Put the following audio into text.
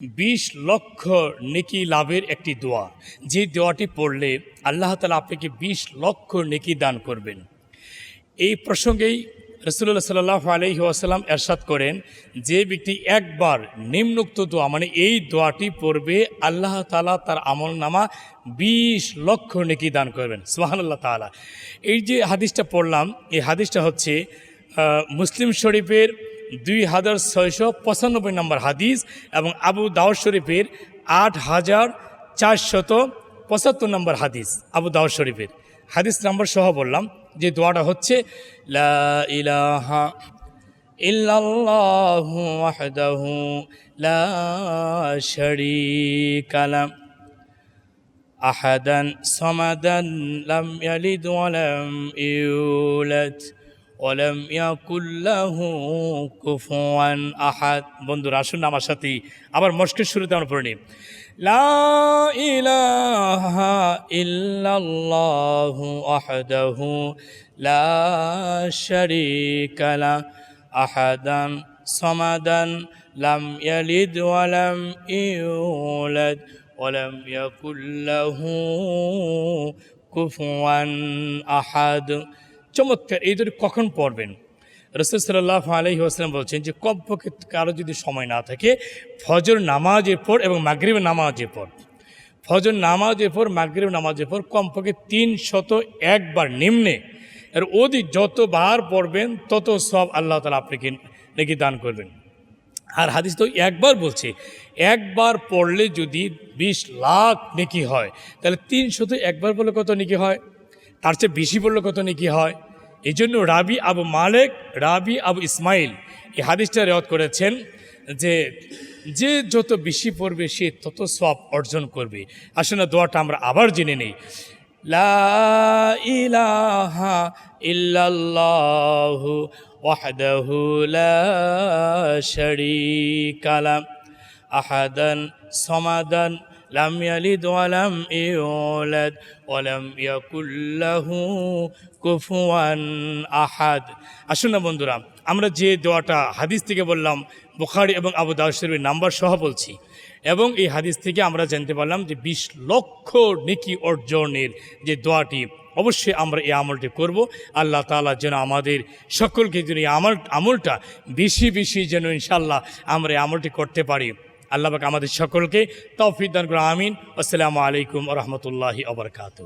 বিশ লক্ষ নেকি লাভের একটি দোয়া। যে দোয়াটি পড়লে আল্লাহ তালা আপনাকে বিশ লক্ষ নেকি দান করবেন। এই প্রসঙ্গেই রসুল্লাহ সাল্লাহ আলহি আসাল্লাম এরশাদ করেন, যে ব্যক্তি একবার নিম্নোক্ত দোয়া মানে এই দোয়াটি পড়বে, আল্লাহ তালা তার আমল নামা বিশ লক্ষ নেকি দান করবেন। সুহানাল্লাহ তালা এই যে হাদিসটা পড়লাম, এই হাদিসটা হচ্ছে মুসলিম শরীফের দুই হাজার ছয়শো পঁচানব্বই নম্বর হাদিস এবং আবু দাওয়ার শরীফের আট হাজার চারশত পঁচাত্তর নম্বর হাদিস, আবু দাওয়ার শরীফের। হাদিস নম্বর সহ বললাম যে দোয়াটা হচ্ছে, লা ইলাহা লা আহাদান সামাদান লাম ইউলাদ। ওয়ালাম ইয়াকুল্লাহু কুফুয়ান আহাদ। বন্ধুরা, আসুন আমার সাথে আবার মস্কের শুরুতে আমরা পড়ে নিই। লা ইলাহা ইল্লাল্লাহু আহাদাহু লা শারীকা লা আহাদান সমাদান লাম ইয়ালিদ ওয়া লাম ইউলাদ ওয়া লাম ইয়াকুল্লাহু কুফুয়ান আহাদ। চমৎকার, এই দুটি কখন পড়বেন রসুল সাল্লাহ আলহি আসলাম বলছেন যে, কমপক্ষে কারও যদি সময় না থাকে, ফজর নামাজের পর এবং মাগরিবের নামাজের পর ফজর নামাজের পর মাগরিব নামাজের পর কমপক্ষে তিন শত একবার নিম্নে। এর অধিক যতবার পড়বেন, তত সব আল্লাহ তালা আপনাকে নাকি দান করবেন। আর হাদিস তো একবার বলছে, একবার পড়লে যদি বিশ লাখ নেকি হয়, তাহলে তিনশত একবার পড়লে কত নেকি হয়? তার চেয়ে বেশি পড়লে কত নেকি হয়? এই জন্য রাবি আবু মালেক, রাবি আবু ইসমাইল এই হাদিসটা রেওয়াত করেছেন যে যে যত বেশি পড়বে সে তত সব অর্জন করবে। আসলে দোয়াটা আমরা আবার জেনে নেই। লা শারীকা লা আহাদান সমাদান লাম ইয়ালিদ ওয়ালাম ইউলাদ ওয়ালাম ইয়াকুল লাহু কুফুয়ান আহাদ আসুন না বন্ধুরা, আমরা যে দোয়াটা হাদিস থেকে বললাম, বুখারি এবং আবু শরীফের নাম্বার সহ বলছি, এবং এই হাদিস থেকে আমরা জানতে পারলাম যে বিশ লক্ষ নেকি অর্জনের যে দোয়াটি, অবশ্যই আমরা এই আমলটি করব। আল্লাহ তাআলা যেন আমাদের সকলকে যেন এই আমল, আমলটা বেশি বেশি যেন ইনশাল্লাহ আমরা এই আমলটি করতে পারি। আল্লাহ পাক আমাদের সকলকে তৌফিক দান করুন আমিন। আসসালামু আলাইকুম রহমতুল্লাহি আবরকাত